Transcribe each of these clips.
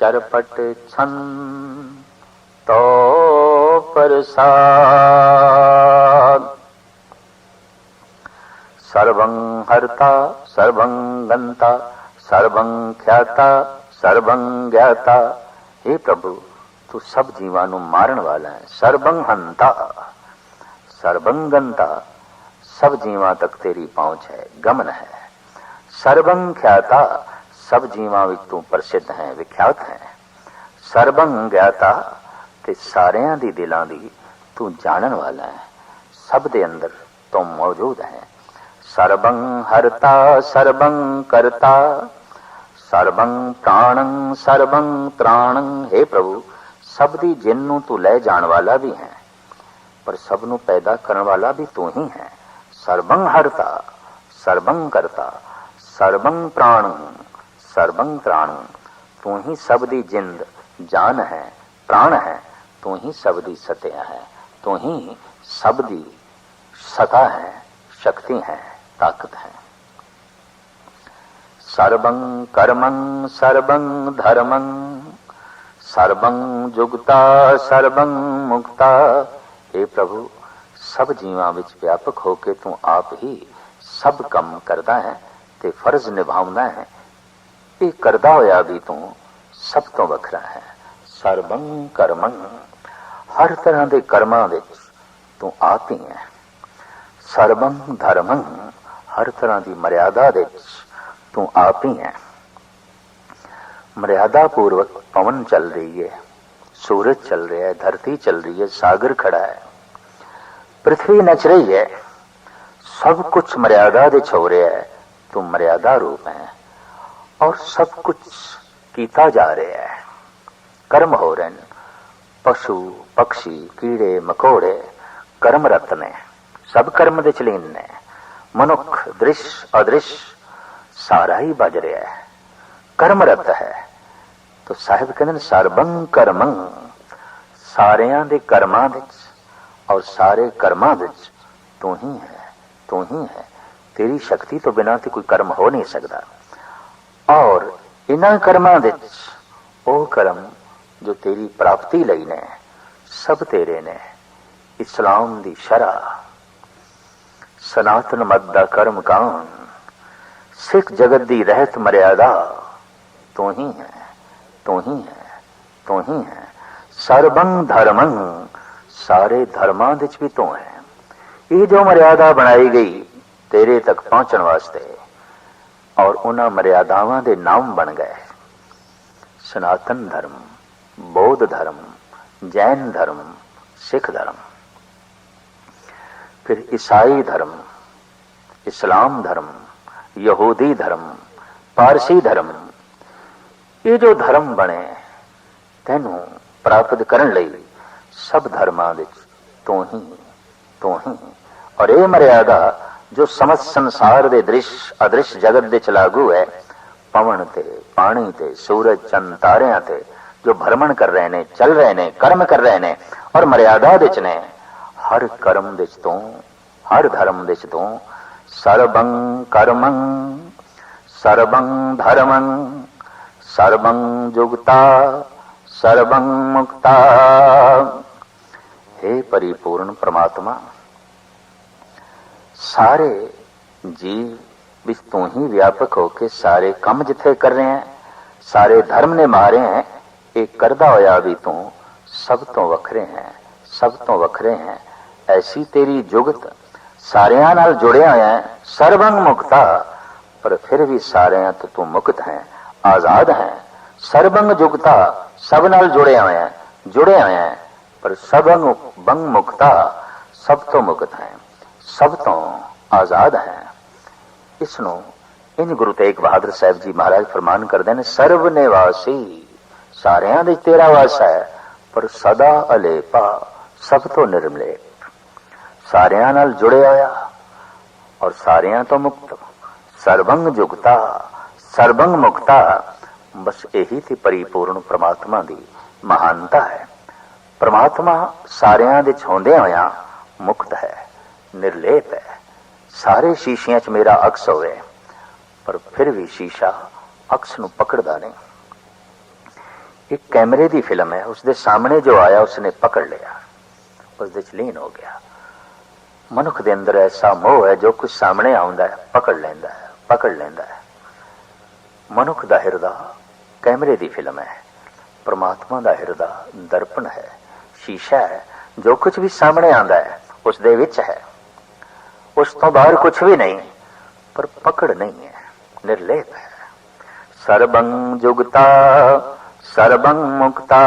ਚਰਪਟ ਛਨ ਤੋ ਪ੍ਰਸਾਦ। ਸਰਵੰ ਹਰਤਾ, ਸਰਵੰ ਗੰਤਾ, ਸਰਵੰ ਖਿਆਤਾ, ਸਰਵੰ ਗਿਆਤਾ। हे ਪ੍ਰਭੂ, ਤੂੰ ਸਭ ਜੀਵਾਂ ਨੂੰ ਮਾਰਨ ਵਾਲਾ ਹੈ। ਸਰਵੰ ਹੰਤਾ, ਸਰਵੰ ਸਭ ਜੀਵਾਂ ਤੱਕ ਤੇਰੀ ਪਹੁੰਚ ਹੈ, ਗਮਨ ਹੈ। ਸਰਵੰ ਖਿਆਤਾ ਸਭ ਜੀਵਾਂ ਵਿੱਚ ਤੂੰ ਪ੍ਰਸਿੱਧ ਹੈ, ਵਿਖਿਆਤ ਹੈ। ਸਰਵੰ ਗਿਆਤਾ ਤੇ ਸਾਰਿਆਂ ਦੀ ਦਿਲਾਂ ਦੀ ਤੂੰ ਜਾਣਨ ਵਾਲਾ ਹੈ। ਸਭ ਦੇ ਅੰਦਰ ਤੂੰ ਮੌਜੂਦ ਹੈ। ਸਰਵੰ ਹਰਤਾ ਸਰਵੰ ਕਰਤਾ। ਸਰਵੰ ਪ੍ਰਾਣੰ ਸਰਵੰ ਤ੍ਰਾਣੰ हे ਪ੍ਰਭੂ, ਸਭ ਦੀ ਜਿਨ ਨੂੰ ਤੂੰ ਲੈ ਜਾਣ ਵਾਲਾ ਵੀ ਹੈ, ਪਰ ਸਭ ਨੂੰ ਪੈਦਾ ਕਰਨ ਵਾਲਾ ਵੀ ਤੂੰ ਹੀ ਹੈ। ਸਰਵੰ ਹਰਤਾ ਸਰਵੰ ਕਰਤਾ ਸਰਵੰ ਪ੍ਰਾਣੰ। ਸਰਵੰ ਤ੍ਰਾਣੰ ਤੂੰ ਹੀ ਸਭ ਦੀ ਜਿੰਦ, ਜਾਨ ਹੈ, ਪ੍ਰਾਣ ਹੈ, ਤੂੰ ਹੀ ਸਭ ਦੀ ਸਤਿਆ ਹੈ, ਤੂੰ ਹੀ ਸਭ ਦੀ ਸਤਾ ਹੈ, ਸ਼ਕਤੀ ਹੈ, ਤਾਕਤ ਹੈ। ਸਰਵੰ ਕਰਮੰ, ਸਰਵੰ ਧਰਮੰ, ਸਰਵੰ ਜੁਗਤਾ, ਸਰਵੰ ਮੁਕਤਾ हे ਪ੍ਰਭੂ, ਸਭ ਜੀਵਾਂ ਵਿੱਚ ਵਿਆਪਕ ਹੋ ਕੇ ਤੂੰ ਆਪ ਹੀ ਸਭ ਕੰਮ ਕਰਦਾ ਹੈ ਤੇ ਫਰਜ਼ ਨਿਭਾਉਂਦਾ ਹੈ। ਇਹ ਕਰਦਾ ਹੋਇਆ ਵੀ ਤੂੰ ਸਭ ਤੋਂ ਵੱਖਰਾ ਹੈ? ਸਰਬੰ ਕਰਮੰ। ਹਰ ਤਰ੍ਹਾਂ ਦੇ ਕਰਮਾਂ ਵਿੱਚ ਤੂੰ ਆਪ ਹੀ ਹੈ। ਸਰਬੰ ਧਰਮੰ। ਹਰ ਤਰ੍ਹਾਂ ਦੀ ਮਰਿਆਦਾ ਦੇ ਵਿੱਚ ਤੂੰ ਆਪ ਹੈ ਮਰਿਆਦਾ ਪੂਰਵਕ ਪਵਨ ਚੱਲ ਰਹੀ ਹੈ। ਸੂਰਜ ਚੱਲ ਰਿਹਾ ਹੈ। ਧਰਤੀ ਚੱਲ ਰਹੀ ਹੈ। ਸਾਗਰ ਖੜਾ ਹੈ। ਪ੍ਰithvi ਨਚ ਰਹੀ ਹੈ। ਸਭ ਕੁਝ ਮਰਿਆਦਾ ਦੇ ਹੋ ਰਿਹਾ ਹੈ। ਤੂੰ ਮਰਿਆਦਾ ਰੂਪ ਹੈ। ਔਰ ਸਭ ਕੁਝ ਕੀਤਾ ਜਾ ਰਿਹਾ ਹੈ ਕਰਮ ਹੋ ਰਹੇ ਨੇ ਪਸ਼ੂ ਪਕਸ਼ੀ ਕੀੜੇ ਮਕੋੜੇ ਕਰਮ ਰਤ ਨੇ ਸਭ ਕਰਮ ਦੇ ਚਲੀਨ ਨੇ ਮਨੁੱਖ ਦ੍ਰਿਸ਼ ਅਦ੍ਰਿਸ਼ ਸਾਰਾ ਹੀ ਬਜ ਰਿਹਾ ਹੈ ਕਰਮ ਰਤ ਹੈ ਤੋ ਸਾਹਿਬ ਕਹਿੰਦੇ ਨੇ ਸਰਬੰ ਕਰਮੰ ਸਾਰਿਆਂ ਦੇ ਕਰਮਾਂ ਵਿੱਚ ਔਰ ਸਾਰੇ ਕਰਮਾਂ ਵਿੱਚ ਤੂੰ ਹੀ ਹੈ ਤੂੰ ਹੀ ਹੈ ਤੇਰੀ ਸ਼ਕਤੀ ਤੋਂ ਬਿਨਾਂ ਤੇ ਕੋਈ ਕਰਮ ਹੋ ਨਹੀਂ ਸਕਦਾ ਔਰ ਇਨ੍ਹਾਂ ਕਰਮਾਂ ਵਿੱਚ ਉਹ ਕਰਮ ਜੋ ਤੇਰੀ ਪ੍ਰਾਪਤੀ ਲਈ ਨੇ, ਸਭ ਤੇਰੇ ਨੇ। ਇਸਲਾਮ ਦੀ ਸ਼ਰਾ ਸਨਾਤਨ ਮਤ ਦਾ ਕਰਮ ਕਾਨ ਸਿੱਖ ਜਗਤ ਦੀ ਰਹਿਤ ਮਰਿਆਦਾ ਤੂੰ ਹੀ ਹੈ, ਤੂੰ ਹੀ ਹੈ, ਤੂੰ ਹੀ ਹੈ। ਸਰਬੰ ਧਰਮੰ, ਸਾਰੇ ਧਰਮਾਂ ਵਿੱਚ ਵੀ ਤੂੰ ਹੈ। ਇਹ ਜੋ ਮਰਿਆਦਾ ਬਣਾਈ ਗਈ ਤੇਰੇ ਤੱਕ ਪਹੁੰਚਣ ਵਾਸਤੇ ਔਰ ਉਹਨਾਂ ਮਰਿਆਦਾਵਾਂ ਦੇ ਨਾਮ ਬਣ ਗਏ। ਸਨਾਤਨ ਧਰਮ, ਬੌਧ ਧਰਮ, ਜੈਨ ਧਰਮ, ਸਿੱਖ ਧਰਮ। ਫਿਰ ਈਸਾਈ ਧਰਮ, ਇਸਲਾਮ ਧਰਮ, ਯਹੂਦੀ ਧਰਮ, ਪਾਰਸੀ ਧਰਮ, ਇਹ ਜੋ ਧਰਮ ਬਣੇ, ਤੈਨੂੰ ਪ੍ਰਾਪਤ ਕਰਨ ਲਈ ਸਭ ਧਰਮਾਂ ਵਿੱਚ ਤੂੰ ਹੀ ਤੂੰ ਹੀ। ਔਰ ਇਹ ਮਰਿਆਦਾ ਜੋ ਸਮਸਤ ਸੰਸਾਰ ਦੇ ਦ੍ਰਿਸ਼ ਅਦ੍ਰਿਸ਼ ਜਗਤ ਦੇ ਚ ਲਾਗੂ ਹੈ ਪਵਨ ਤੇ ਪਾਣੀ ਤੇ ਸੂਰਜ ਚੰਦ ਤਾਰਿਆਂ ਤੇ ਜੋ ਭਰਮਣ ਕਰ ਰਹੇ ਨੇ ਚੱਲ ਰਹੇ ਨੇ ਕਰਮ ਕਰ ਰਹੇ ਨੇ ਔਰ ਮਰਿਆਦਾ ਵਿੱਚ ਨੇ ਹਰ ਕਰਮ ਵਿੱਚ ਤੂੰ ਹਰ ਧਰਮ ਵਿੱਚ ਤੂੰ ਸਰਬੰ ਕਰਮੰ ਸਰਬੰ ਧਰਮੰ ਸਰਬੰ ਜੁਗਤਾ ਸਰਬੰ ਮੁਕਤਾ हे परिपूर्ण परमात्मा ਸਾਰੇ ਜੀਵ ਵਿੱਚ ਤੂੰ ਹੀ ਵਿਆਪਕ ਹੋ ਕੇ ਸਾਰੇ ਕੰਮ ਜਿੱਥੇ ਕਰ ਰਹੇ ਹੈ, ਸਾਰੇ ਧਰਮ ਨੇ ਮਾਰੇ ਹੈ, ਇਹ ਕਰਦਾ ਹੋਇਆ ਵੀ ਤੂੰ ਸਭ ਤੋਂ ਵੱਖਰੇ ਹੈ, ਸਭ ਤੋਂ ਵੱਖਰੇ ਹੈ। ਐਸੀ ਤੇਰੀ ਜੁਗਤ ਸਾਰਿਆਂ ਨਾਲ ਜੁੜਿਆ ਹੋਇਆ ਹੈ ਸਰਵੰ ਮੁਕਤਾ, ਪਰ ਫਿਰ ਵੀ ਸਾਰਿਆਂ ਤੋਂ ਤੂੰ ਮੁਕਤ ਹੈ, ਆਜ਼ਾਦ ਹੈ। ਸਰਬੰਗ ਜੁਗਤਾ ਸਭ ਨਾਲ ਜੁੜਿਆ ਹੋਇਆ ਹੈ, ਜੁੜਿਆ ਹੋਇਆ ਹੈ, ਪਰ ਸਭੰ ਬੰਗ ਮੁਕਤਾ ਸਭ ਤੋਂ ਮੁਕਤ ਹੈ। ਸਭ ਤੋਂ ਆਜ਼ਾਦ ਹੈ। ਇਸ ਨੂੰ ਇਨ ਗੁਰੂ ਤੇਗ ਬਹਾਦਰ ਸਾਹਿਬ ਜੀ ਮਹਾਰਾਜ ਫਰਮਾਨ ਕਰਦੇ ਨੇ ਸਰਬ ਨਿਵਾਸੀ, ਸਾਰਿਆਂ ਦੇ ਤੇਰਾ ਵਾਸ ਹੈ, ਪਰ ਸਦਾ ਅਲੇਪਾ ਸਭ ਤੋਂ ਨਿਰਮਲੇ। ਸਾਰਿਆਂ ਨਾਲ ਜੁੜਿਆ ਹੋਇਆ ਔਰ ਸਾਰਿਆਂ ਤੋਂ ਮੁਕਤ। ਸਰਬੰਗ ਜੁਗਤਾ ਸਰਬੰਗ ਮੁਕਤਾ, ਬਸ ਇਹੀ ਤੇ ਪਰਿਪੂਰਨ ਪ੍ਰਮਾਤਮਾ ਦੀ ਮਹਾਨਤਾ ਹੈ। ਪ੍ਰਮਾਤਮਾ ਸਾਰਿਆਂ ਦੇ ਛੋਂਦੇ ਹੋਇਆ ਮੁਕਤ ਹੈ। ਨਿਰਲੇਪ ਹੈ। ਸਾਰੇ ਸ਼ੀਸ਼ਿਆਂ 'ਚ ਮੇਰਾ ਅਕਸ ਹੋਵੇ, ਪਰ ਫਿਰ ਵੀ ਸ਼ੀਸ਼ਾ ਅਕਸ ਨੂੰ ਪਕੜਦਾ ਨਹੀਂ। ਇੱਕ ਕੈਮਰੇ ਦੀ ਫਿਲਮ ਹੈ ਉਸ ਦੇ ਸਾਹਮਣੇ ਜੋ ਆਇਆ, ਉਸਨੇ ਪਕੜ ਲਿਆ। ਉਸ ਦੇ ਚ ਲੀਨ ਹੋ ਗਿਆ। ਮਨੁੱਖ ਦੇ ਅੰਦਰ ਐਸਾ ਮੋਹ ਹੈ, ਜੋ ਕੁਝ ਸਾਹਮਣੇ ਆਉਂਦਾ ਹੈ, ਪਕੜ ਲੈਂਦਾ ਹੈ, ਪਕੜ ਲੈਂਦਾ ਹੈ। ਮਨੁੱਖ ਦਾ ਹਿਰਦਾ ਕੈਮਰੇ ਦੀ ਫਿਲਮ ਹੈ। ਪਰਮਾਤਮਾ ਦਾ ਹਿਰਦਾ ਦਰਪਣ ਹੈ। ਸ਼ੀਸ਼ਾ ਹੈ, ਜੋ ਕੁਝ ਵੀ ਸਾਹਮਣੇ ਆਉਂਦਾ ਹੈ ਉਸ ਦੇ ਵਿੱਚ ਹੈ। ਉਸ ਤੋਂ ਬਾਹਰ ਕੁਝ ਵੀ ਨਹੀਂ, ਪਰ ਪਕੜ ਨਹੀਂ ਹੈ, ਨਿਰਲੇਪ ਹੈ। ਸਰਬੰ ਜੁਗਤਾ, ਸਰਬੰ ਮੁਕਤਾ,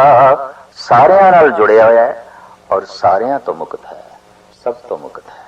ਸਾਰਿਆਂ ਨਾਲ ਜੁੜਿਆ ਹੋਇਆ ਹੈ ਔਰ ਸਾਰਿਆਂ ਤੋਂ ਮੁਕਤ ਹੈ, ਸਭ ਤੋਂ ਮੁਕਤ ਹੈ।